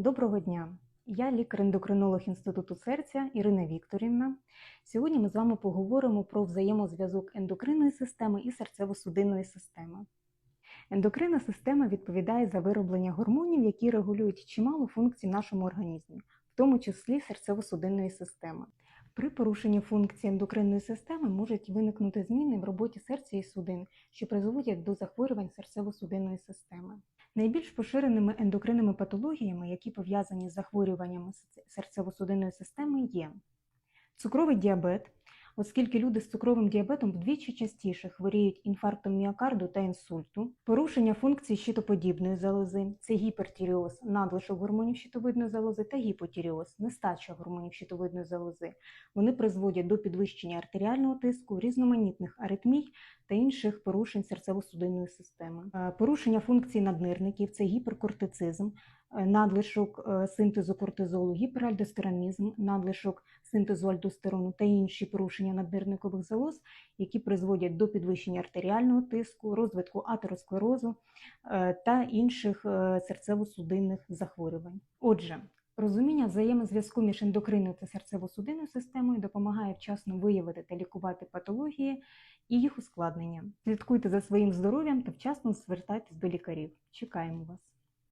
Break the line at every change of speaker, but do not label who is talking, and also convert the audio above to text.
Доброго дня! Я лікар-ендокринолог Інституту серця Ірина Вікторівна. Сьогодні ми з вами поговоримо про взаємозв'язок ендокринної системи і серцево-судинної системи. Ендокринна система відповідає за вироблення гормонів, які регулюють чимало функцій в нашому організмі, тому числі серцево-судинної системи. При порушенні функції ендокринної системи можуть виникнути зміни в роботі серця і судин, що призводять до захворювань серцево-судинної системи. Найбільш поширеними ендокринними патологіями, які пов'язані з захворюваннями серцево-судинної системи, є цукровий діабет, оскільки люди з цукровим діабетом вдвічі частіше хворіють інфарктом міокарду та інсульту, порушення функцій щитоподібної залози, це гіпертіріоз, надлишок гормонів щитовидної залози та гіпотіріоз, нестача гормонів щитовидної залози. Вони призводять до підвищення артеріального тиску, різноманітних аритмій та інших порушень серцево-судинної системи. Е, Порушення функцій наднирників це гіперкортицизм, надлишок е, синтезу кортизолу, гіперальдостеронізм, надлишок синтезу альдостерону та інші порушення наднирникових залоз, які призводять до підвищення артеріального тиску, розвитку атеросклерозу е, та інших е, серцево-судинних захворювань. Отже, Розуміння взаємозв'язку між ендокринною та серцево-судинною системою допомагає вчасно виявити та лікувати патології і їх ускладнення. Слідкуйте за своїм здоров'ям та вчасно звертайтесь до лікарів. Чекаємо вас!